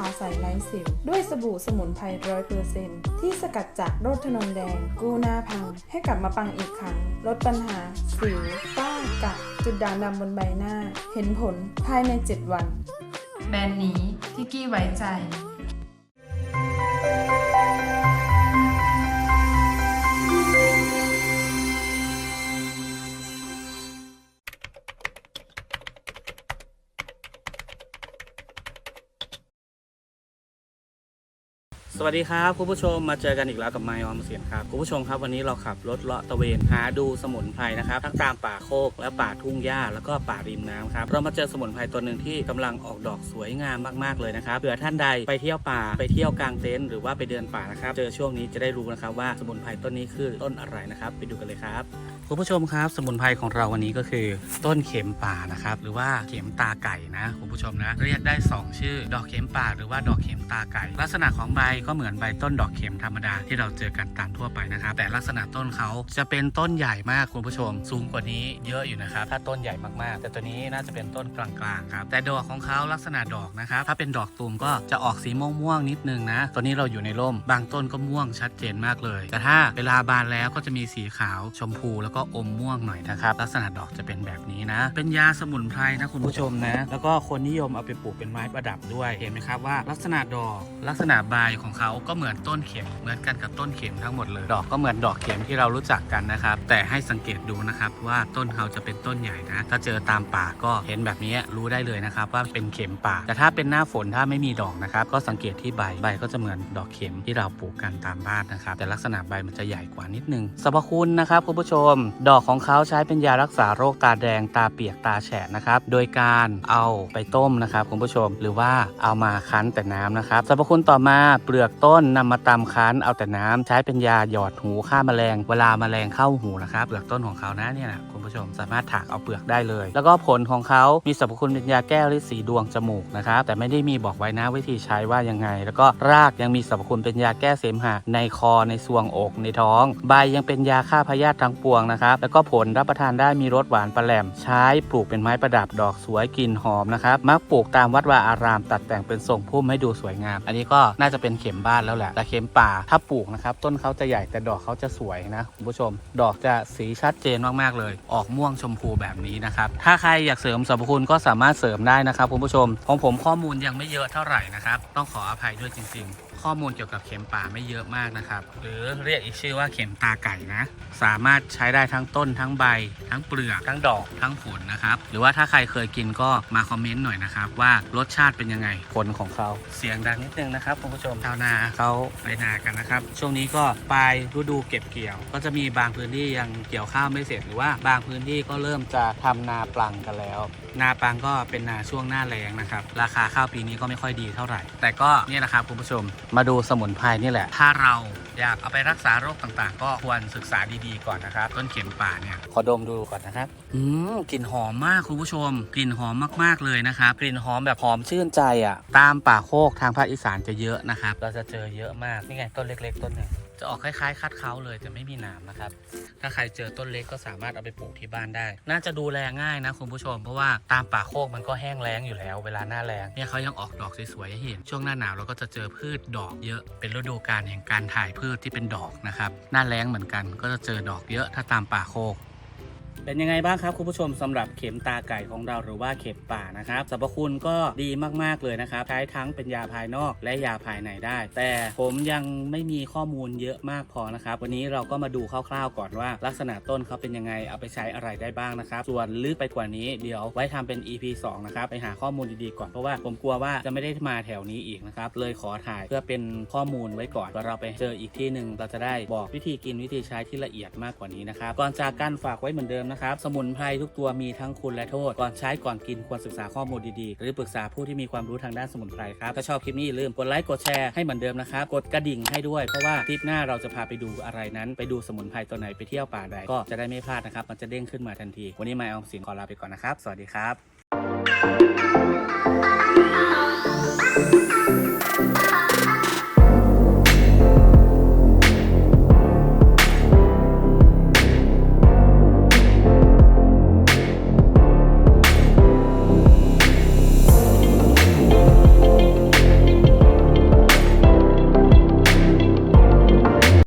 าวใสไร้สิว ด้วยสบู่สมุนไพรร้อยเปอร์เซ็นที่สกัดจากโรดทนมแดง กู้หน้าพัง ให้กลับมาปังอีกครั้ง ลดปัญหา สิวฝ้ากระจุดด่างดำบนใบหน้า เห็นผลภายใน 7 วัน แบรนด์นี้ที่กี้ไว้ใจ สวัสดีครับคุณผู้ชมมาเจอกันอีกแล้วกับไมออมเสียนครับคุณผู้ชมครับวันนี้เราขับรถเลาะตะเวนหาดูสมุนไพรนะครับทั้งตามป่าโคกและป่าทุ่งหญ้าแล้วก็ป่าริมน้ำครับเรามาเจอสมุนไพรตัวหนึ่งที่กำลังออกดอกสวยงามมากๆเลยนะครับเผื่อท่านใดไปเที่ยวป่าไปเที่ยวกลางเต็นท์หรือว่าไปเดินป่านะครับเจอช่วงนี้จะได้รู้นะครับว่าสมุนไพรต้นนี้คือต้นอะไรนะครับ ไปดูกันเลยครับคุณผู้ชมครับ สมุนไพรของเราวันนี้ก็คือ ต้นเข็มป่านะครับหรือว่าเข็มตาไก่นะคุณผู้ชมนะ เรียกได้ 2 ชื่อ ดอกเข็มป่าหรือว่าดอกเข็มตาไก่ ลักษณะของใบก็เหมือนใบต้นดอกเข็มธรรมดาที่เราเจอกันตามทั่วไปนะครับ แต่ลักษณะต้นเขาจะเป็นต้นใหญ่มากคุณผู้ชม สูงกว่านี้เยอะอยู่นะครับ ถ้าต้นใหญ่มากๆ แต่ตัวนี้น่าจะเป็นต้นกลางๆครับ แต่ดอกของเขาลักษณะดอกนะครับ ถ้าเป็นดอกตูมก็จะออกสีม่วงๆนิดนึงนะ ตัวนี้เราอยู่ในร่ม บางต้นก็ม่วงชัดเจนมากเลย แต่ถ้าเวลาบานแล้วก็จะมีสีขาวชมพูแล้วก็อมม่วงหน่อยนะครับ ลักษณะดอกจะเป็นแบบนี้นะ เป็นยาสมุนไพรนะคุณผู้ชมนะ แล้วก็คนนิยมเอาไปปลูกเป็นไม้ประดับด้วย เห็นไหมครับว่าลักษณะดอกลักษณะใบของเขาก็เหมือนต้นเข็มเหมือนกันกับต้นเข็มทั้งหมดเลย ดอกก็เหมือนดอกเข็มที่เรารู้จักกันนะครับ แต่ให้สังเกตดูนะครับว่าต้นเขาจะเป็นต้นใหญ่นะ ถ้าเจอตามป่าก็เห็นแบบนี้รู้ได้เลยนะครับ ว่าเป็นเข็มป่า แต่ถ้าเป็นหน้าฝนถ้าไม่มีดอกนะครับ ก็สังเกตที่ใบใบก็จะเหมือนดอกเข็มที่เราปลูกกันตามบ้านนะครับ แต่ลักษณะใบมันจะใหญ่กว่านิดนึงสรรพคุณนะครับคุณผู้ชม ดอกของเขาใช้เป็นยารักษาโรคตาแดงตาเปียกตาแฉะนะครับ โดยการเอาไปต้มนะครับคุณผู้ชม หรือว่าเอามาคั้นแต่น้ำนะครับสรรพคุณต่อมาเปลือกต้นนำมาตำคั้นเอาแต่น้ำใช้เป็นยาหยอดหูฆ่าแมลง เวลาแมลงเข้าหูนะครับเปลือกต้นของเขานะเนี่ยนะคุณ ผู้ชม สามารถถากเอาเปลือกได้เลย แล้วก็ผลของเขามีสรรพคุณเป็นยาแก้ฤทธิ์สีดวงจมูกนะครับแต่ไม่ได้มีบอกไว้นะวิธีใช้ว่ายังไง แล้วก็รากยังมีสรรพคุณเป็นยาแก้เสมหะในคอในซวงอกในท้อง ใบยังเป็นยาฆ่าพยาธิทั้งปวงนะครับแล้วก็ผลรับประทานได้มีรสหวานปลาแหลม ใช้ปลูกเป็นไม้ประดับดอกสวยกลิ่นหอมนะครับมักปลูกตามวัดวาอารามตัดแต่งเป็นทรงพุ่มให้ดูสวยงาม อันนี้ก็น่าจะเป็นเข็มบ้านแล้วแหละแต่เข็มป่าถ้าปลูกนะครับต้นเขาจะใหญ่แต่ดอกเขาจะสวยนะคุณผู้ชม ดอกจะสีชัดเจนมากๆเลยอออกม่วงชมพูแบบนี้นะครับ ถ้าใครอยากเสริมสรรพคุณก็สามารถเสริมได้นะครับคุณผู้ชมของผมข้อมูลยังไม่เยอะเท่าไหร่นะครับ ต้องขออภัยด้วยจริง ๆ ข้อมูลเกี่ยวกับเข็มป่าไม่เยอะมากนะครับ หรือเรียกอีกชื่อว่าเข็มตาไก่นะ สามารถใช้ได้ทั้งต้นทั้งใบ ทั้งเปลือก ทั้งดอกทั้งผลนะครับ หรือว่าถ้าใครเคยกินก็มาคอมเมนต์หน่อยนะครับว่ารสชาติเป็นยังไงผลของเขาเสียงดังนิดนึงนะครับคุณผู้ชมชาวนาเขาไปนากันนะครับ ช่วงนี้ก็ปลายฤดูเก็บเกี่ยว ก็จะมีบางพื้นที่ยังเกี่ยวข้าวไม่เสร็จหรือว่าบางพื้นที่ก็เริ่มจะทำนาปลังกันแล้ว นาปังก็เป็นนาช่วงหน้าแล้งนะครับราคาข้าวปีนี้ก็ไม่ค่อยดีเท่าไหร่ แต่ก็เนี่ยนะครับคุณผู้ชมมาดูสมุนไพรนี่แหละ ถ้าเราอยากเอาไปรักษาโรคต่างๆ ก็ควรศึกษาดีๆก่อนนะครับ ต้นเข็มป่าเนี่ยขอดมดูก่อนนะครับอืมกลิ่นหอมมากคุณผู้ชม กลิ่นหอมมากๆเลยนะครับ กลิ่นหอมแบบหอมชื่นใจอะ ตามป่าโคกทางภาคอีสานจะเยอะนะครับ เราจะเจอเยอะมาก นี่ไงต้นเล็ก ๆ ต้นหนึ่ง จะออกคล้ายๆคัดเขาเลยแต่ไม่มีหนามนะครับ ถ้าใครเจอต้นเล็กก็สามารถเอาไปปลูกที่บ้านได้ น่าจะดูแลง่ายนะคุณผู้ชม เพราะว่าตามป่าโคกมันก็แห้งแล้งอยู่แล้ว เวลาหน้าแล้งเนี่ยเขายังออกดอกสวยๆให้เห็น ช่วงหน้าหนาวเราก็จะเจอพืชดอกเยอะ เป็นฤดูกาลแห่งการถ่ายพืชที่เป็นดอกนะครับ หน้าแล้งเหมือนกันก็จะเจอดอกเยอะถ้าตามป่าโคก เป็นยังไงบ้างครับคุณผู้ชมสำหรับเข็มตาไก่ของเราหรือว่าเข็มป่านะครับสรรพคุณก็ดีมากๆเลยนะครับใช้ทั้งเป็นยาภายนอกและยาภายในได้ แต่ผมยังไม่มีข้อมูลเยอะมากพอนะครับวันนี้เราก็มาดูคร่าวๆก่อนว่า ลักษณะต้นเขาเป็นยังไงเอาไปใช้อะไรได้บ้างนะครับส่วนลึกไปกว่านี้เดี๋ยวไว้ทำเป็น EP 2นะครับไปหาข้อมูลดีๆก่อนเพราะว่าผมกลัวว่าจะไม่ได้มาแถวนี้อีกนะครับเลยขอถ่ายเพื่อเป็นข้อมูลไว้ก่อนว่าเราไปเจออีกที่หนึ่งเราจะได้บอกวิธีกินวิธีใช้ที่ละเอียดมากกว่านี้นะครับก่อนจากกันฝากไว้เหมือนเดิมนะครับ สมุนไพรทุกตัวมีทั้งคุณและโทษ ก่อนใช้ก่อนกินควรศึกษาข้อมูลดีๆ หรือปรึกษาผู้ที่มีความรู้ทางด้านสมุนไพรครับ ถ้าชอบคลิปนี้อย่าลืมกดไลค์กดแชร์ให้เหมือนเดิมนะครับ กดกระดิ่งให้ด้วย เพราะว่าคลิปหน้าเราจะพาไปดูอะไรนั้น ไปดูสมุนไพรตัวไหนไปเที่ยวป่าใดก็จะได้ไม่พลาดนะครับ มันจะเด้งขึ้นมาทันที วันนี้มาเอาสินขอลาไปก่อนนะครับ สวัสดีครับ